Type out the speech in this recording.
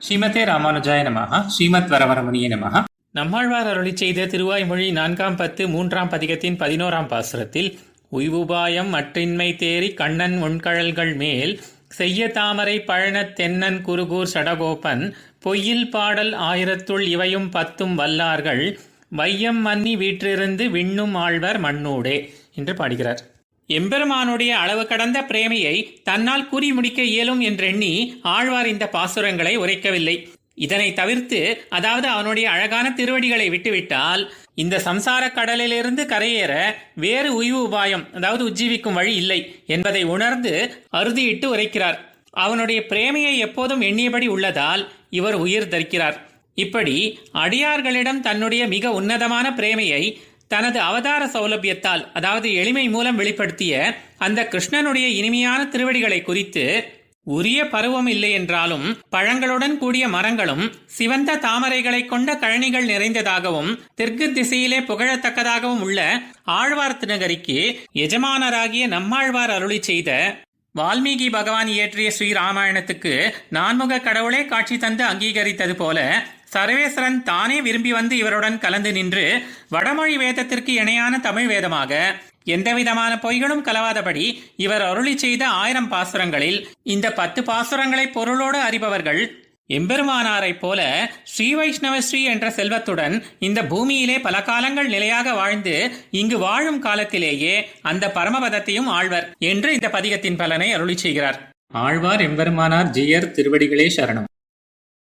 ஸ்ரீமதே ராமானுஜாய நமஹ. ஸ்ரீமத் வரவரமுனிய நமஹ. நம்மாழ்வார் அருளி செய்த திருவாய்மொழி நான்காம் பத்து மூன்றாம் பதிகத்தின் பதினோராம் பாசுரத்தில் உய்வுபாயம் மற்றின்மை தேறி கண்ணன் உண்கழல்கள் மேல் செய்ய தாமரை பழனத் தென்னன் குருகூர் சடகோபன் பொய்யில் பாடல் ஆயிரத்துள் இவையும் பத்தும் வல்லார்கள் வையம் மன்னி வீற்றிருந்து விண்ணும் ஆழ்வர் மண்ணூடே என்று பாடுகிறார். எம்பெருமானுடைய அளவு கடந்த பிரேமையை தன்னால் கூறி முடிக்க இயலும் என்றெண்ணி ஆழ்வார் இந்த பாசுரங்களை உரைக்கவில்லை. இதனை தவிர்த்து அதாவது அவனுடைய அழகான திருவடிகளை விட்டுவிட்டால் இந்த சம்சார கடலிலிருந்து கரையேற வேறு உய்வு உபாயம் அதாவது உஜ்ஜீவிக்கும் வழி இல்லை என்பதை உணர்ந்து அறுதியிட்டு உரைக்கிறார். அவனுடைய பிரேமையை எப்போதும் எண்ணியபடி உள்ளதால் இவர் உயிர் தரிக்கிறார். இப்படி அடியார்களிடம் தன்னுடைய மிக உன்னதமான பிரேமையை தனது அவதார சௌலபியத்தால் அதாவது எளிமை மூலம் வெளிப்படுத்திய அந்த கிருஷ்ணனுடைய இனிமையான திருவடிகளை குறித்து உரிய பருவம் இல்லை என்றாலும் பழங்களுடன் கூடிய மரங்களும் சிவந்த தாமரைகளை கொண்ட கழனிகள் நிறைந்ததாகவும் தெற்கு திசையிலே புகழத்தக்கதாகவும் உள்ள ஆழ்வார் திருநகரிக்கு எஜமானராகிய நம்மாழ்வார் அருளி செய்த வால்மீகி பகவான் இயற்றிய ஸ்ரீராமாயணத்துக்கு நான்முக கடவுளே காட்சி தந்து அங்கீகரித்தது போல சர்வேஸ்வரன் தானே விரும்பி வந்து இவருடன் கலந்து நின்று வடமொழி வேதத்திற்கு இணையான தமிழ் வேதமாக எந்தவிதமான பொய்களும் கலவாதபடி இவர் அருளி செய்த ஆயிரம் பாசுரங்களில் இந்த பத்து பாசுரங்களை பொருளோடு அறிபவர்கள் எம்பெருமானாரைப் போல ஸ்ரீ வைஷ்ணவ ஸ்ரீ என்ற செல்வத்துடன் இந்த பூமியிலே பல காலங்கள் நிலையாக வாழ்ந்து இங்கு வாழும் காலத்திலேயே அந்த பரமபதத்தையும் ஆழ்வர் என்று இந்த பதிகத்தின் பலனை அருளி செய்கிறார். ஆழ்வார் எம்பெருமானார் ஜியர் திருவடிகளே சரணம்.